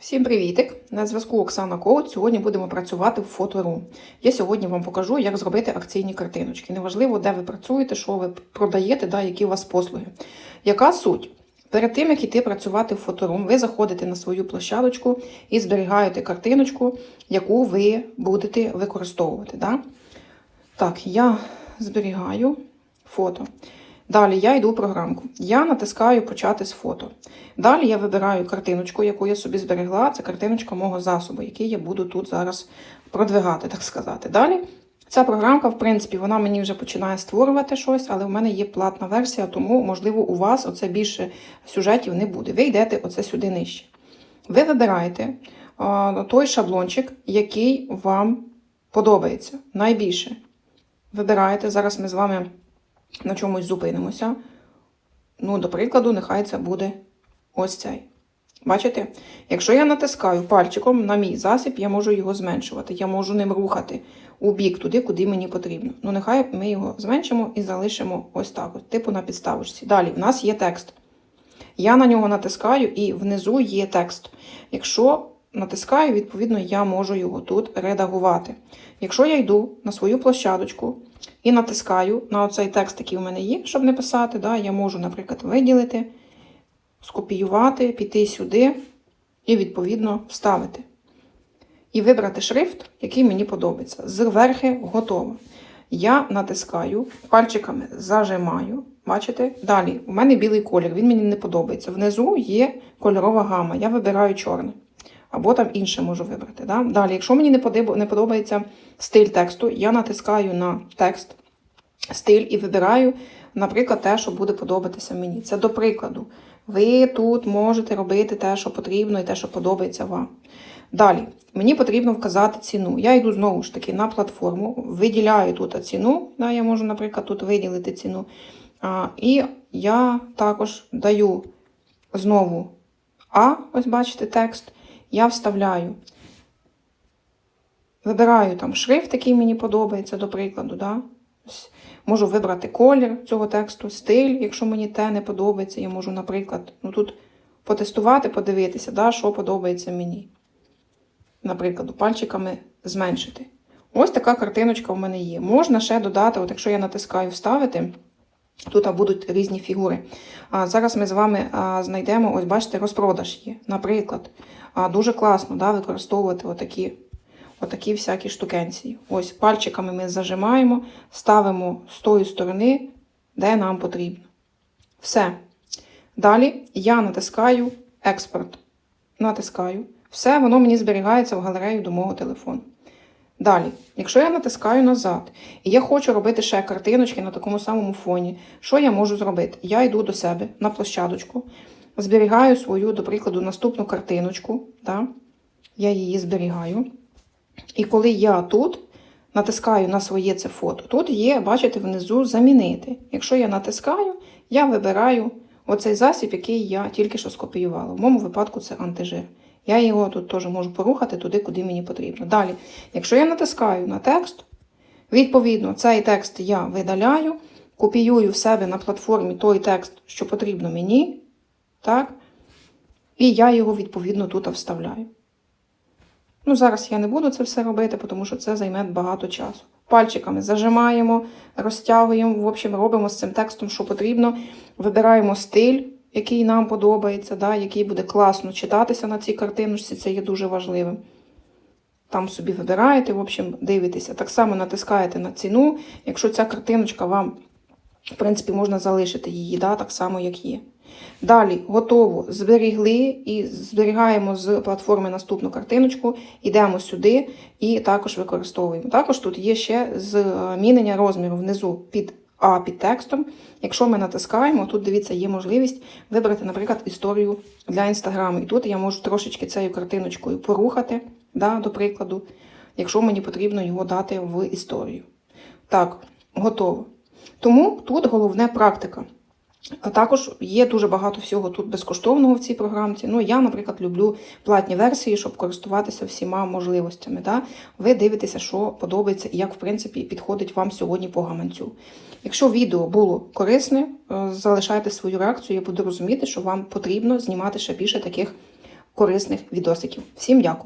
Всім привітик! На зв'язку Оксана Коут. Сьогодні будемо працювати в фоторум. Я сьогодні вам покажу, як зробити акційні картиночки. Неважливо, де ви працюєте, що ви продаєте, да, які у вас послуги. Яка суть? Перед тим, як іти працювати в фоторум, ви заходите на свою площадочку і зберігаєте картиночку, яку ви будете використовувати. Да? Так, я зберігаю фото. Далі я йду в програмку. Я натискаю почати з фото. Далі я вибираю картиночку, яку я собі зберегла. Це картиночка мого засобу, який я буду тут зараз продвигати, так сказати. Далі ця програмка, в принципі, вона мені вже починає створювати щось, але в мене є платна версія, тому, можливо, у вас оце більше сюжетів не буде. Ви йдете оце сюди нижче. Ви вибираєте той шаблончик, який вам подобається найбільше. Вибираєте, зараз ми з вами на чомусь зупинимося. Ну, до прикладу, нехай це буде ось цей. Бачите? Якщо я натискаю пальчиком на мій засіб, я можу його зменшувати. Я можу ним рухати у бік туди, куди мені потрібно. Ну, нехай ми його зменшимо і залишимо ось так, от, типу на підставочці. Далі, в нас є текст. Я на нього натискаю, і внизу є текст. Якщо натискаю, відповідно, я можу його тут редагувати. Якщо я йду на свою площадочку і натискаю на оцей текст, який у мене є, щоб не писати, да, я можу, наприклад, виділити, скопіювати, піти сюди і, відповідно, вставити. І вибрати шрифт, який мені подобається. Зверхи готово. Я натискаю, пальчиками зажимаю. Бачите? Далі, у мене білий колір, він мені не подобається. Внизу є кольорова гама. Я вибираю чорне. Або там інше можу вибрати. Да? Далі, якщо мені не подоб- не подобається стиль тексту, я натискаю на текст, стиль і вибираю, наприклад, те, що буде подобатися мені. Це до прикладу. Ви тут можете робити те, що потрібно, і те, що подобається вам. Далі, мені потрібно вказати ціну. Я йду знову ж таки на платформу, виділяю тут ціну. Да, я можу, наприклад, тут виділити ціну. А, і я також даю знову А, ось бачите, текст. Я вставляю. Вибираю там шрифт, який мені подобається, до прикладу. Да? Можу вибрати колір цього тексту, стиль, якщо мені те не подобається. Я можу, наприклад, ну, тут потестувати, подивитися, да, що подобається мені. Наприклад, пальчиками зменшити. Ось така картиночка в мене є. Можна ще додати, от якщо я натискаю вставити, тут будуть різні фігури. А зараз ми з вами знайдемо, ось бачите, розпродаж є. Наприклад, дуже класно да, використовувати отакі, отакі всякі штукенції. Ось пальчиками ми зажимаємо, ставимо з тої сторони, де нам потрібно. Все. Далі я натискаю експорт. Натискаю. Все, воно мені зберігається в галерею до мого телефону. Далі, якщо я натискаю назад, і я хочу робити ще картиночки на такому самому фоні, що я можу зробити? Я йду до себе на площадочку, зберігаю свою, до прикладу, наступну картиночку. Да? Я її зберігаю. І коли я тут натискаю на своє це фото, тут є, бачите, внизу замінити. Якщо я натискаю, я вибираю оцей засіб, який я тільки що скопіювала. В моєму випадку це антижир. Я його тут теж можу порухати туди, куди мені потрібно. Далі, якщо я натискаю на текст, відповідно, цей текст я видаляю, копіюю в себе на платформі той текст, що потрібно мені, так? І я його, відповідно, тут вставляю. Ну, зараз я не буду це все робити, тому що це займе багато часу. Пальчиками зажимаємо, розтягуємо, в общем, робимо з цим текстом, що потрібно. Вибираємо стиль, який нам подобається, да, який буде класно читатися на цій картиночці, це є дуже важливим. Там собі вибираєте, в общем, дивитеся. Так само натискаєте на ціну. Якщо ця картиночка вам, в принципі, можна залишити її, да, так само, як є. Далі готово. Зберігли і зберігаємо з платформи наступну картиночку, йдемо сюди і також використовуємо. Також тут є ще змінення розміру внизу під А під текстом. Якщо ми натискаємо, тут дивіться, є можливість вибрати, наприклад, історію для інстаграму. І тут я можу трошечки цією картиночкою порухати, да, до прикладу, якщо мені потрібно його дати в історію. Так, готово. Тому тут головне практика. А також є дуже багато всього тут безкоштовного в цій програмці. Ну, я, наприклад, люблю платні версії, щоб користуватися всіма можливостями. Да? Ви дивитеся, що подобається і як, в принципі, підходить вам сьогодні по гаманцю. Якщо відео було корисне, е, залишайте свою реакцію, я буду розуміти, що вам потрібно знімати ще більше таких корисних відосиків. Всім дякую!